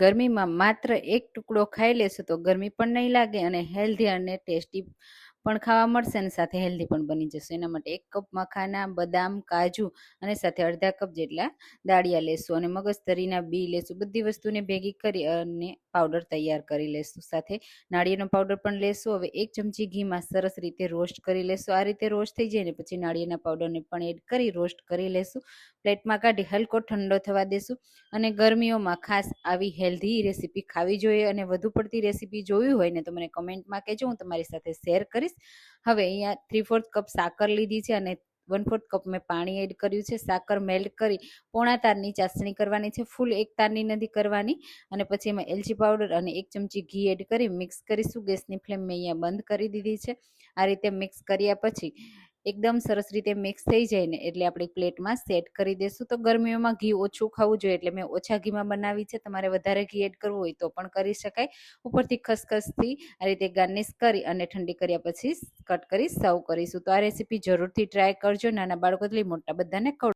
ગરમીમાં માત્ર એક ટુકડો ખાઈ લેશો તો ગરમી પણ નહીં લાગે અને હેલ્ધી અને ટેસ્ટી પણ ખાવા મળશે અને સાથે હેલ્ધી પણ બની જશે. એના માટે એક કપ મખાના, બદામ, કાજુ અને સાથે અડધા કપ જેટલા દાળિયા લેશું અને મગજતરીના બી લેશું. બધી વસ્તુને ભેગી કરી અને પાવડર તૈયાર કરી લેશું. સાથે નાળિયેરનો પાવડર પણ લેશું. હવે એક ચમચી ઘીમાં સરસ રીતે રોસ્ટ કરી લેશું. આ રીતે રોસ્ટ થઈ જાય ને પછી નાળિયેરના પાવડરને પણ એડ કરી રોસ્ટ કરી લેશું. પ્લેટમાં કાઢી હલકો ઠંડો થવા દેશું અને ગરમીઓમાં ખાસ આવી હેલ્ધી રેસીપી ખાવી જોઈએ અને વધુ પડતી રેસીપી જોવી હોય ને તો મને કમેન્ટમાં કહેજો. હું તમારી સાથે શેર કરીશ. હવે અહીંયા થ્રી ફોર્થ કપ સાકર લીધી છે અને વન ફોર્થ કપ મેં પાણી એડ કર્યું છે. સાકર મેલ્ટ કરી પોણા તારની ચાસણી કરવાની છે. ફૂલ એક તારની નથી કરવાની. અને પછી એમાં એલચી પાવડર અને એક ચમચી ઘી એડ કરી મિક્સ કરીશું. ગેસની ફ્લેમ મેં અહીંયા બંધ કરી દીધી છે. આ રીતે મિક્સ કર્યા પછી એકદમ સરસ રીતે મિક્સ થઈ જાય ને એટલે આપણે પ્લેટમાં સેટ કરી દઈશું તો ગરમીઓમાં ઘી ઓછું ખાવું જોઈએ એટલે મેં ઓછા ઘીમાં બનાવી છે. તમારે વધારે ઘી એડ કરવું હોય તો પણ કરી શકાય. ઉપરથી ખસખસથી આ રીતે ગાર્નિશ કરી અને ઠંડી કર્યા પછી કટ કરી સર્વ કરીશું. તો આ રેસીપી જરૂરથી ટ્રાય કરજો. નાના બાળકોથી મોટા બધાને ખવડાવજો